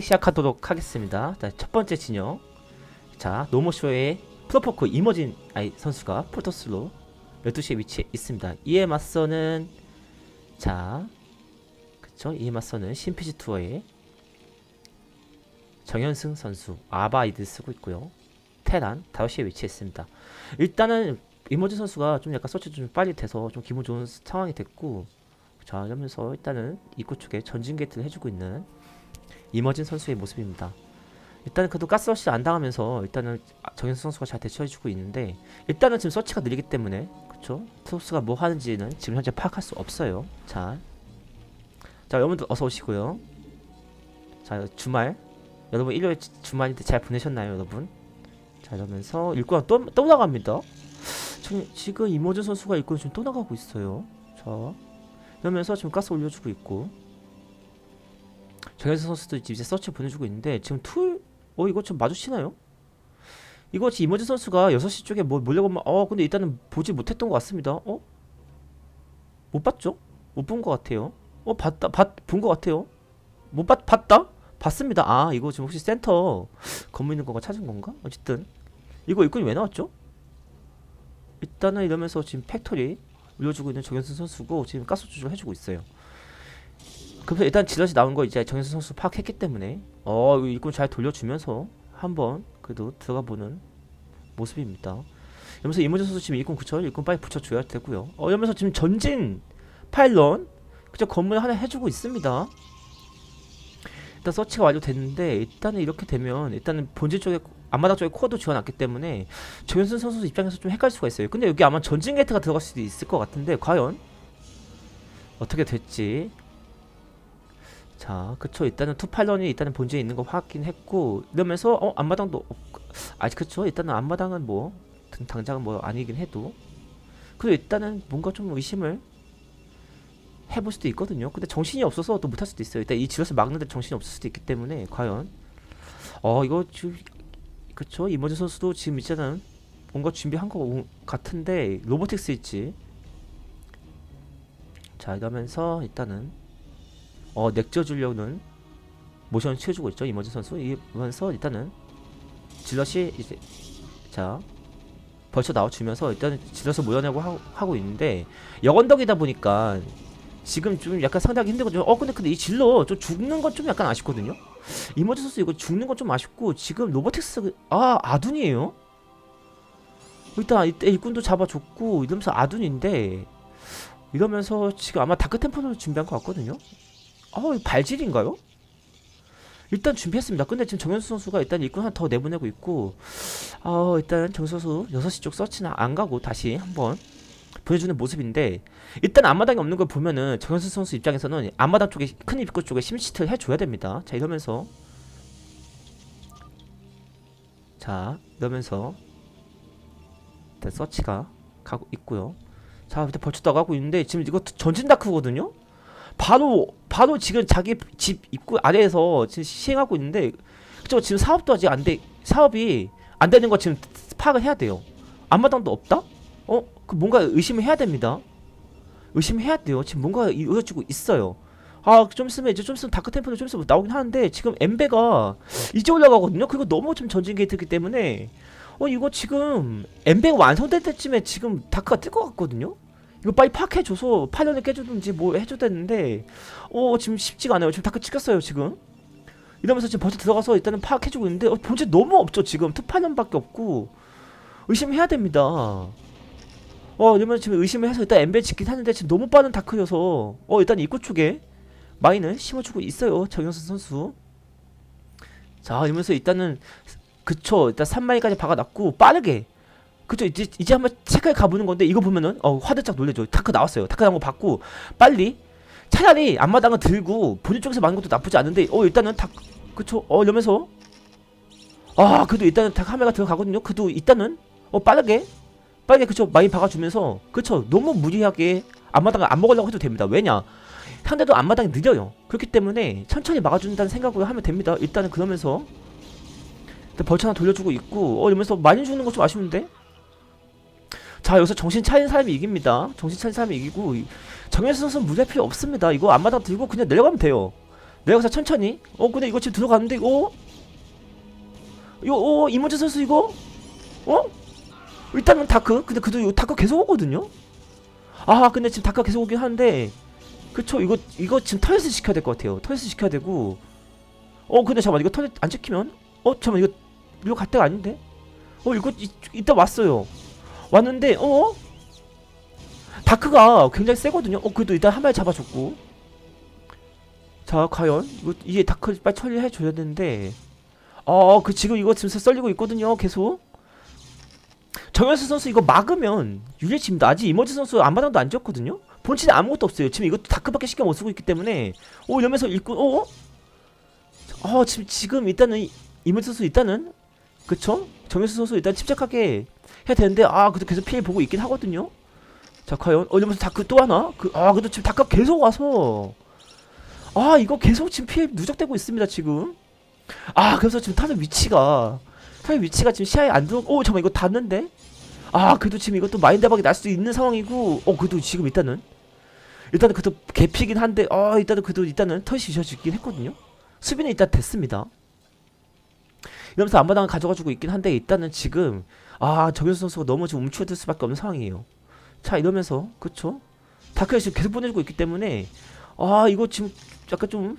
시작하도록 하겠습니다. 자, 첫 번째 진영. 자, 노모쇼의 프로포크 이머진 아이 선수가 폴토스로 12시에 위치해 있습니다. 이에 맞서는 자, 그쵸? 이에 맞서는 심피지 투어의 정현승 선수 아바이드 쓰고 있고요. 테란 5시에 위치했습니다. 일단은 이머진 선수가 좀 약간 서치 좀 빨리 돼서 좀 기분 좋은 상황이 됐고 자, 이러면서 일단은 입구 쪽에 전진 게이트를 해주고 있는 이머진 선수의 모습입니다. 일단은 그래도 가스러시 안 당하면서 일단은 정현수 선수가 잘 대처해주고 있는데 일단은 지금 서치가 느리기 때문에 그쵸? 트로스가 뭐 하는지는 지금 현재 파악할 수 없어요. 자, 자 여러분들 어서 오시고요. 자 주말 여러분 일요일 지- 주말인데 잘 보내셨나요, 여러분? 자 이러면서 일꾼 또, 또 나갑니다. 저- 지금 이모준 선수가 일꾼 지금 또 나가고 있어요. 자 이러면서 지금 가스 올려주고 있고 정현수 선수도 이제 서치 보내주고 있는데 지금 툴, 어 이거 좀 마주치나요? 이거 지금 이머지 선수가 6시 쪽에 뭐 몰려보면 어 근데 일단은 보지 못했던 것 같습니다. 어? 못 봤죠? 못 본 것 같아요. 어 봤다, 봤본 것 같아요. 못 봤, 봤다? 봤습니다. 아 이거 지금 혹시 센터 건물 있는 거가 찾은 건가? 어쨌든 이거 이건이 왜 나왔죠? 일단은 이러면서 지금 팩토리 올려주고 있는 정현수 선수고 지금 가스 조절 해주고 있어요. 그래서 일단 지렛이 나온 거 이제 정현수 선수 파악했기 때문에 어 일꾼 잘 돌려주면서 한번 그래도 들어가 보는 모습입니다. 이러면서 이모전 선수 지금 일꾼 그쵸? 일꾼 빨리 붙여줘야 되고요. 어 이러면서 지금 전진 파일런 그저 건물 하나 해주고 있습니다. 일단 서치가 완료됐는데 일단은 이렇게 되면 일단은 본질 쪽에 앞마당 쪽에 코어도 지어놨기 때문에 정현수 선수 입장에서 좀 헷갈릴 수가 있어요. 근데 여기 아마 전진 게이트가 들어갈 수도 있을 것 같은데 과연 어떻게 될지 자, 그쵸. 일단은 투팔런이 일단은 본질에 있는 거 확인했고 이러면서 어 앞마당도 없- 아 그쵸. 일단은 앞마당은 뭐 당- 당장은 뭐 아니긴 해도 그래도 일단은 뭔가 좀 의심을 해볼 수도 있거든요. 근데 정신이 없어서 또 못할 수도 있어요. 일단 이 지롯을 막는데 정신이 없을 수도 있기 때문에 과연 어 이거 지금 그쵸. 이머지 선수도 지금 이제는 뭔가 준비한 거 같은데 로보틱스 있지. 자 이러면서 일단은 어 넥져 주려는 모션을 취해주고 있죠 이머지 선수. 이러면서 일단은 질럿이 이제 자 벌쳐 나와주면서 일단은 질럿을 모여내고 하, 하고 있는데 역언덕이다 보니까 지금 좀 약간 상대하기 힘들거든요 어 근데 근데 이 질럿 좀 죽는 건 좀 약간 아쉽거든요. 이머지 선수 이거 죽는 건 좀 아쉽고 지금 로보틱스 아 아둔이에요? 일단 이때 일꾼도 잡아줬고 이러면서 아둔인데 이러면서 지금 아마 다크 템플을 준비한 것 같거든요 어, 발질인가요? 일단 준비했습니다. 근데 지금 정현수 선수가 일단 일꾼 하나 더 내보내고 있고, 어, 일단 정현수 선수 6시 쪽 서치는 안 가고 다시 한번 보여주는 모습인데, 일단 앞마당이 없는 걸 보면은 정현수 선수 입장에서는 앞마당 쪽에 큰 입구 쪽에 심시트를 해줘야 됩니다. 자, 이러면서. 자, 이러면서. 일단 서치가 가고 있고요. 자, 일단 벌쳐 나가고 있는데, 지금 이거 전진 다크거든요? 바로 바로 지금 자기 집 입구 아래에서 지금 시행하고 있는데 그쵸? 지금 사업도 아직 안돼 사업이 안 되는 거 지금 파악을 해야 돼요. 앞마당도 없다? 어? 그 뭔가 의심을 해야 됩니다. 의심해야 돼요. 지금 뭔가 이루어지고 있어요. 아 좀 있으면 이제 좀 있으면 다크템플도 좀 있으면 나오긴 하는데 지금 엠베가 이제 올라가거든요. 그리고 너무 좀 전진 게이트이기 때문에. 어 이거 지금 엠베가 완성될 때쯤에 지금 다크가 뜰 것 같거든요 이거 빨리 파악해줘서 파련을 깨주든지 뭐 해줘야 되는데 어 지금 쉽지가 않아요. 지금 다크 찍혔어요 지금. 이러면서 지금 벌써 들어가서 일단은 파악해주고 있는데 어, 본질 너무 없죠 지금. 투파련밖에 없고. 의심해야 됩니다. 어 이러면 지금 의심을 해서 일단 엠벨 짓긴 하는데 지금 너무 빠른 다크여서 어 일단 입구 쪽에 마인을 심어주고 있어요 정현수 선수. 자 이러면서 일단은 그쵸. 일단 3마이까지 박아놨고 빠르게 그쵸. 이제 이제 한번 체크해 가보는 건데 이거 보면은 어 화들짝 놀래죠. 타크 나왔어요. 타크 나온 거 받고 빨리 차라리 앞마당을 들고 본인 쪽에서 막는 것도 나쁘지 않은데 어 일단은 타 그쵸. 어 이러면서. 아 그래도 일단은 다 카메라 들어가거든요. 그래도 일단은 어 빠르게 빠르게 그쵸. 많이 박아주면서 그쵸. 너무 무리하게 앞마당을 안 먹으려고 해도 됩니다. 왜냐? 상대도 앞마당이 느려요. 그렇기 때문에 천천히 막아준다는 생각으로 하면 됩니다. 일단은 그러면서. 벌처 하나 돌려주고 있고 어 이러면서 많이 주는 거 좀 아쉬운데 자 여기서 정신 차린 사람이 이깁니다. 정신 차린 사람이 이기고 이- 정현수 선수 무리할 필요 없습니다. 이거 앞마당 들고 그냥 내려가면 돼요. 내가 천천히. 어 근데 이거 지금 들어갔는데 이거? 어? 이거 어 이모재 선수 이거? 어? 일단은 다크? 근데 그래도 이거 다크 계속 오거든요? 아 근데 지금 다크 계속 오긴 하는데 그쵸? 이거 이거 지금 터렛을 시켜야 될 것 같아요. 터렛을 시켜야 되고. 어 근데 잠깐만 이거 터렛 안 지키면? 어 잠깐만 이거 이거 갈 때가 아닌데? 어 이거 이, 이따 왔어요 왔는데 어? 다크가 굉장히 세거든요? 어 그래도 일단 한 마리 잡아줬고. 자 과연 이거 이게 다크 빨리 처리해 줘야 되는데. 어그 지금 이거 지금 썰리고 있거든요 계속. 정현수 선수 이거 막으면 유리칩니다. 아직 이머지 선수 안바닥도 안 지었거든요? 본진에 아무것도 없어요. 지금 이것도 다크밖에 신경 못 쓰고 있기 때문에. 오 이러면서 일꾼 어? 어 지금 지금 일단은 이- 이머지 선수 일단은 그쵸? 정현수 선수 일단 침착하게 해야 되는데 아 그래도 계속 피해 보고 있긴 하거든요? 자 과연 어 이러면서 다크 또 하나? 그아 그래도 지금 다크 계속 와서. 아 이거 계속 지금 피해 누적되고 있습니다 지금. 아 그래서 지금 타는 위치가 타는 위치가 지금 시야에 안 들어 오 잠깐 이거 닿는데? 아 그래도 지금 이것도 마인 대박이 날 수도 있는 상황이고 어 그래도 지금 일단은 일단은 그래도 개피긴 한데 어 일단은 그래도 일단은 털이 지셔지긴 했거든요? 수비는 일단 됐습니다 이러면서 안마당을 가져가지고 있긴 한데 일단은 지금 아 정현수 선수가 너무 지금 움츠러들 수밖에 없는 상황이에요. 자 이러면서 그쵸? 다크를 지금 계속 보내주고 있기 때문에 아 이거 지금 약간 좀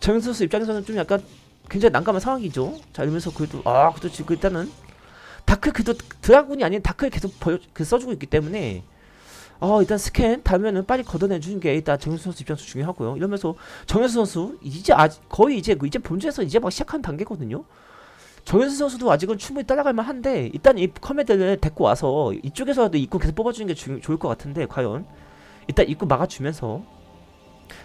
정현수 선수 입장에서는 좀 약간 굉장히 난감한 상황이죠. 자 이러면서 그래도 아 그래도 지금 일단은 다크 그래도 드라군이 아닌 다크를 계속 보여 그 써주고 있기 때문에 어 일단 스캔 달면은 빨리 걷어내주는 게 일단 정현수 선수 입장에서 중요하고요. 이러면서 정현수 선수 이제 아직 거의 이제 그 이제 본주에서 이제 막 시작한 단계거든요. 정현수 선수도 아직은 충분히 따라갈 만한데 일단 이 커맨드를 데리고 와서 이쪽에서도 입구 계속 뽑아주는 게 주, 좋을 것 같은데 과연 일단 입구 막아주면서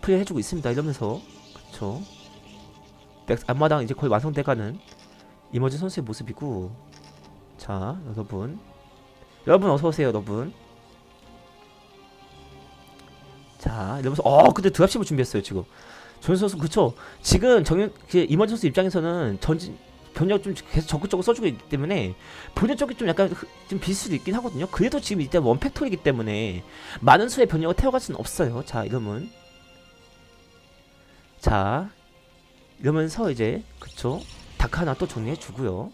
플레이 해주고 있습니다. 이러면서 그쵸. 넥 앞마당 이제 거의 완성돼가는 이머지 선수의 모습이고. 자 여러분. 여러분 어서오세요 여러분 자 이러면서 어 근데 드랍십을 준비했어요 지금. 정현 선수 그쵸? 지금 그 이머지 선수 입장에서는 전진 병력 좀 계속 적극적으로 써주고 있기 때문에 본인 쪽이 좀 약간 흐- 좀 비실 수도 있긴 하거든요. 그래도 지금 일단 원팩토리이기 때문에 많은 수의 병력을 태워갈 수는 없어요. 자 이러면. 자 이러면서 이제 그쵸? 다크 하나 또 정리해 주고요.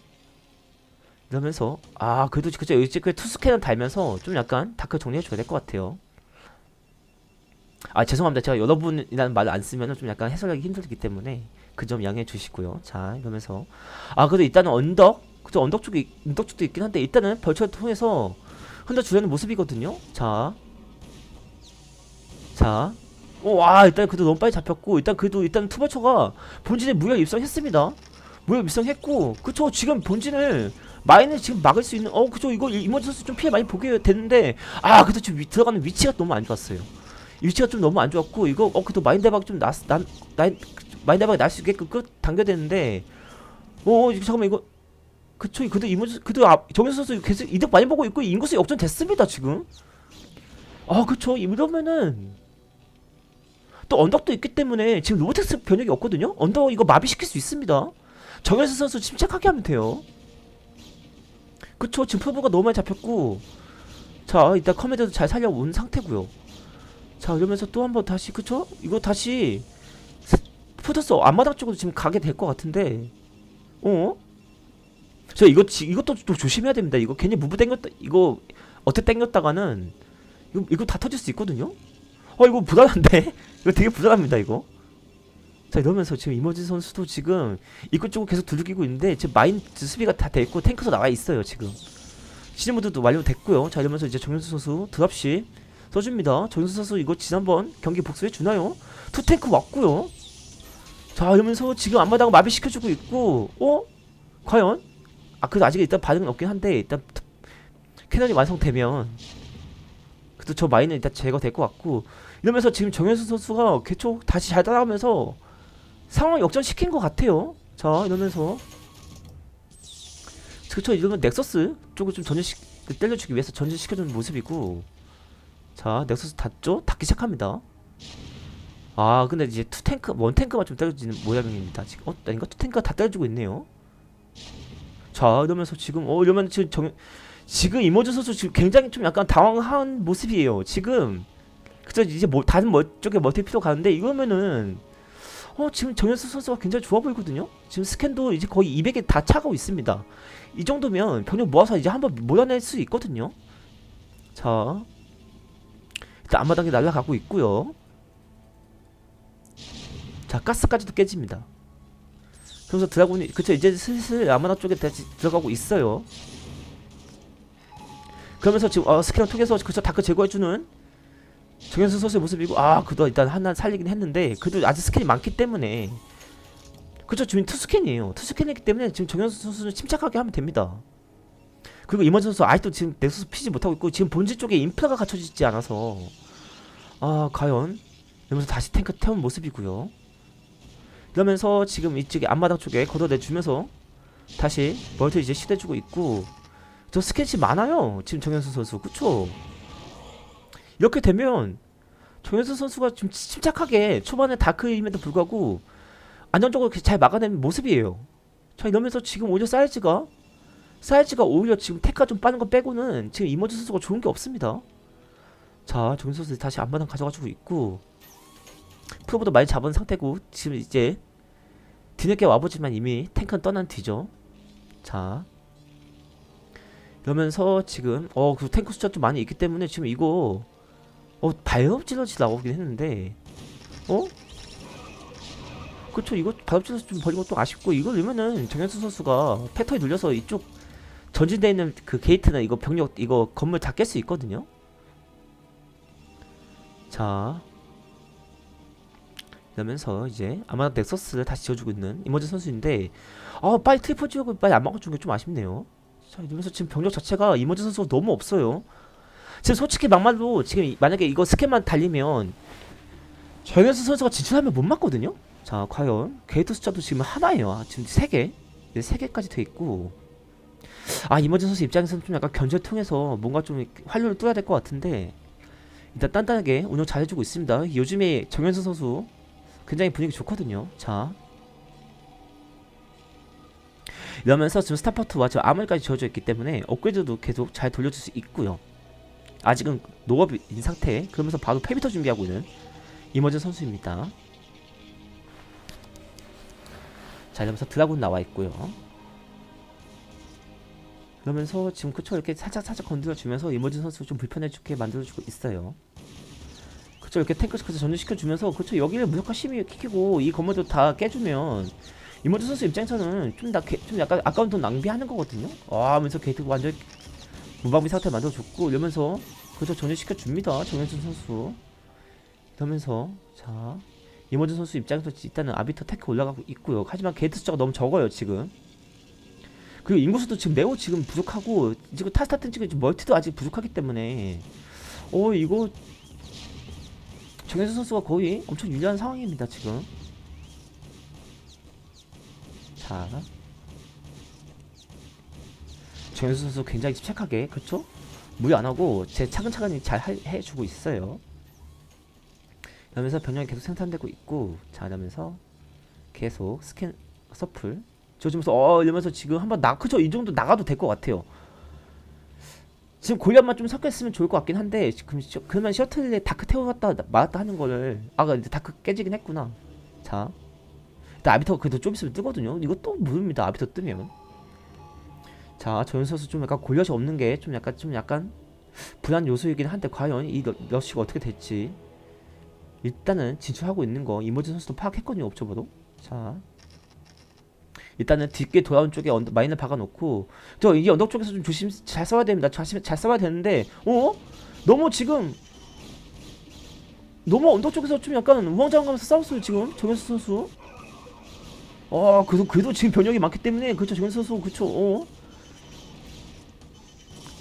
이러면서 아 그래도 그쵸? 이제 그 투스캐는 달면서 좀 약간 다크 정리해 줘야 될 것 같아요 아 죄송합니다. 제가 여러분이라는 말을 안 쓰면 좀 약간 해석하기 힘들기 때문에 그 점 양해해 주시고요. 자 이러면서. 아 그래도 일단은 언덕? 그쵸 언덕 쪽이 언덕 쪽도 있긴 한데 일단은 벌처를 통해서 흔들어 주려는 모습이거든요. 자. 자, 어, 와, 일단 그래도 너무 빨리 잡혔고, 일단 그래도 일단 투버처가 본진에 무력 입성했습니다. 무력 입성했고, 그쵸, 지금 본진을, 마인을 지금 막을 수 있는, 어, 그쵸, 이거 이모지 선수 좀 피해 많이 보게 됐는데, 아, 그래도 지금 위- 들어가는 위치가 너무 안 좋았어요. 이 위치가 좀 너무 안 좋았고, 이거, 어, 그래도 마인 대박 좀 났, 난, 난, 마인 대박이 날 수 있게끔 끝 당겨야 되는데, 어, 잠깐만, 이거, 그쵸, 그래도 이모지, 그래도 아, 정현 선수 계속 이득 많이 보고 있고, 인구수 역전 됐습니다, 지금. 아, 그쵸, 이러면은, 또 언덕도 있기 때문에 지금 로보텍스 변력이 없거든요. 언덕 이거 마비시킬 수 있습니다. 정현수 선수 침착하게 하면 돼요. 그쵸 지금 프로브가 너무 많이 잡혔고 자 일단 커맨드도 잘 살려온 상태고요. 자 이러면서 또 한번 다시 그쵸? 이거 다시 푸드스 앞마당 쪽으로 지금 가게 될 것 같은데. 어? 저 이거 지- 이것도 또 조심해야 됩니다. 이거 괜히 무브 땡겼다 이거 어떻게 땡겼다가는 이거 이거 다 터질 수 있거든요. 어 이거 불안한데? 이거 되게 불안합니다 이거. 자 이러면서 지금 이머지 선수도 지금 입구 쪽으로 계속 두들기고 있는데 지금 마인 수비가 다 돼있고 탱크도 나와 있어요 지금. 시즌 모드도 완료됐고요. 자 이러면서 이제 정현수 선수 드랍시 써줍니다 정현수 선수 이거 지난번 경기 복수해 주나요? 투 탱크 왔고요 자 이러면서 지금 앞마당 마비시켜주고 있고 어? 과연? 아 그래도 아직 일단 반응은 없긴 한데 일단 캐논이 완성되면 그래도 저 마인은 일단 제거될 것 같고 이러면서 지금 정현수 선수가 개초 다시 잘 따라가면서 상황 역전시킨 것 같아요. 자 이러면서 그쵸 이러면 넥서스 쪽을 좀 전진시 때려주기 위해서 전진시켜주는 모습이고 자 넥서스 닿죠? 닿기 시작합니다. 아 근데 이제 투 탱크 원 탱크만 좀 때려주는 모양입니다. 지금 어 아닌가 투 탱크가 다 때려주고 있네요. 자 이러면서 지금 어 이러면 지금 정 지금 이모즈 선수 지금 굉장히 좀 약간 당황한 모습이에요. 지금 그저 이제 뭐 다른 뭐 쪽에 멀티 필요 가는데 이거면은 어 지금 정현수 선수가 굉장히 좋아 보이거든요. 지금 스캔도 이제 거의 200에 다 차고 있습니다. 이 정도면 병력 모아서 이제 한번 몰아낼 수 있거든요. 자, 일단 앞마당에 날아가고 있고요. 자, 가스까지도 깨집니다. 그래서 드라군이 그쵸 이제 슬슬 아마나 쪽에 다시 들어가고 있어요. 그러면서 지금 어, 스캔을 통해서 그쵸 다크 제거해주는 정현수 선수의 모습이고 아 그도 일단 하나 살리긴 했는데 그래도 아직 스캔이 많기 때문에 그쵸 지금 투스캔이에요 투스캔이기 때문에 지금 정현수 선수는 침착하게 하면 됩니다 그리고 임원 선수 아직도 지금 넥서스 피지 못하고 있고 지금 본질 쪽에 인프라가 갖춰지지 않아서. 아 과연. 이러면서 다시 탱크 태운 모습이고요. 이러면서 지금 이쪽에 앞마당 쪽에 걷어내주면서 다시 멀티 이제 시대주고 있고. 저 스캔이 많아요. 지금 정현수 선수. 그쵸? 이렇게 되면 정현수 선수가 좀 침착하게 초반에 다크임에도 불구하고 안정적으로 잘 막아내는 모습이에요. 자 이러면서 지금 오히려 사이즈가 사이즈가 오히려 지금 테크가 좀 빠른 거 빼고는 지금 이모즈 선수가 좋은 게 없습니다. 자 정현수 선수 다시 앞마당 가져가지고 있고 프로보도 많이 잡은 상태고 지금 이제 뒤늦게 와보지만 이미 탱크는 떠난 뒤죠. 자 이러면서 지금 어 그 탱크 숫자 좀 많이 있기 때문에 지금 이거 어 발업질러지 나오긴 했는데 어? 그쵸 이거 발업질러지 좀 버린 것도 아쉽고 이걸 넣으면은 정현수 선수가 패턴이 눌려서 이쪽 전진돼 있는 그 게이트나 이거 병력 이거 건물 다 깰 수 있거든요 자 이러면서 이제 아마 넥서스를 다시 지어주고 있는 이머지 선수인데 아 빨리 트리플 지역을 빨리 안 막아준 게 좀 아쉽네요 자 이러면서 지금 병력 자체가 이머지 선수가 너무 없어요 지금 솔직히 막말로 지금 이- 만약에 이거 스캔만 달리면 정현수 선수가 진출하면 못 맞거든요. 자 과연 게이트 숫자도 지금 하나예요. 아, 지금 세 개, 네, 세 개까지 돼 있고. 아 이머진 선수 입장에서는 좀 약간 견제를 통해서 뭔가 좀 활로를 뚫어야 될 것 같은데 일단 단단하게 운영 잘해주고 있습니다. 요즘에 정현수 선수 굉장히 분위기 좋거든요. 자 이러면서 지금 스타포트와 지금 아머리까지 지어져 있기 때문에 업그레이드도 계속 잘 돌려줄 수 있고요. 아직은 노업인 상태 그러면서 바로 페비터 준비하고 있는 이머전 선수입니다 자 이러면서 드라군 나와 있고요 그러면서 지금 그쵸 이렇게 살짝 살짝 건드려 주면서 이머전 선수 좀 불편해지게 만들어주고 있어요. 그쵸 이렇게 탱크 스크스 전진시켜 주면서 그쵸 여기를 무조건 심히 키키고 이 건물도 다 깨주면 이머전 선수 입장에서는 좀, 나, 좀 약간 아까운 돈 낭비하는 거거든요. 와 하면서 게이트 완전 무방비 상태 만들어줬고 이러면서 그저 전진시켜 줍니다. 정현준 선수. 이러면서 자 이모준 선수 입장에서 일단은 아비터 테크 올라가고 있고요. 하지만 게이트 숫자가 너무 적어요 지금 그리고 인구수도 지금 매우 지금 부족하고 지금 타스타튼 지금 멀티도 아직 부족하기 때문에 어 이거 정현준 선수가 거의 엄청 유리한 상황입니다 지금 자 정현수 선수 굉장히 침착하게 그쵸? 무리 안 하고 제 차근차근히 잘 하- 해주고 있어요. 그러면서 병력이 계속 생산되고 있고 자 이러면서 계속 스캔 서플 지어주면서 어 이러면서 지금 한번 나 그죠 이 정도 나가도 될 것 같아요. 지금 골리앗만 좀 섞였으면 좋을 것 같긴 한데 지금 셔- 그러면 셔틀에 다크 태워갔다 맞았다 하는 거를 아가 이제 다크 깨지긴 했구나. 자 일단 아비터가 그래도 좀 있으면 뜨거든요. 이거 또 모릅니다 아비터 뜨면. 자, 조현 선수 좀 약간 골렛이 없는 게 좀 약간 좀 약간 불안 요소이긴 한데 과연 이 러- 러쉬가 어떻게 될지 일단은 진출하고 있는 거 이모지 선수도 파악했거든요 옵저버도 자 일단은 뒷게 돌아온 쪽에 언더, 마인을 박아놓고 저 이 언덕 쪽에서 좀 조심 잘 써야 됩니다. 조심 잘 써야 되는데 어? 너무 지금 너무 언덕 쪽에서 좀 약간 우왕좌왕하면서 싸웠어요 지금? 정현수 선수? 어 그래도 그래도 지금 변형이 많기 때문에 그렇죠 정현수 선수 그렇죠 어?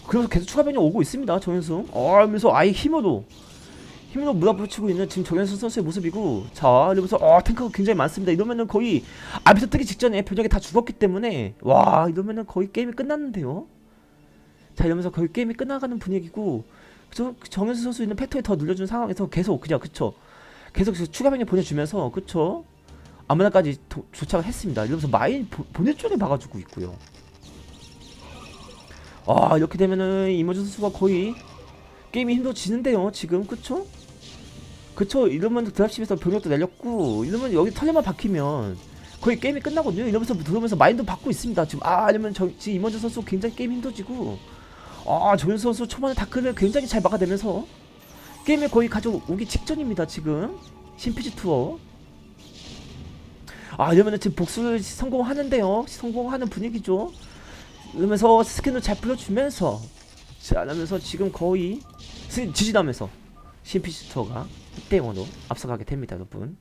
그래서 계속 추가 변형 오고 있습니다 정현수. 어 하면서 아예 힘으로 힘으로 몰아붙이고 있는 지금 정현수 선수의 모습이고 자 이러면서 어 탱크가 굉장히 많습니다. 이러면은 거의 아비터 뜨기 직전에 변형이 다 죽었기 때문에 와 이러면은 거의 게임이 끝났는데요? 자 이러면서 거의 게임이 끝나가는 분위기고 그저 정현수 선수 있는 패턴이 더 눌려준 상황에서 계속 그냥 그쵸. 계속 그 추가 변형 보내주면서 그쵸. 아무나까지 도- 도착을 했습니다. 이러면서 마인 보- 보내 쪽에 막아주고 있고요. 아 이렇게 되면은 이모준 선수가 거의 게임이 힘들어지는데요 지금. 그쵸? 그쵸. 이러면 드랍십에서 병력도 내렸고 이러면 여기 털레만 박히면 거의 게임이 끝나거든요. 이러면서 들어오면서 마인드 받고 있습니다. 지금 아 아니면 저, 지금 임원재 선수 굉장히 게임 힘들어지고 아 조현 선수 초반에 다크를 굉장히 잘 막아내면서 게임에 거의 가져오기 직전입니다 지금. 신피지 투어. 아 이러면은 지금 복수를 성공하는데요. 성공하는 분위기죠. 이러면서 스캔도 잘 풀어주면서 자 이러면서 지금 거의 스- 지지나면서 신피지 투어가 1대 0으로 앞서가게 됩니다 여러분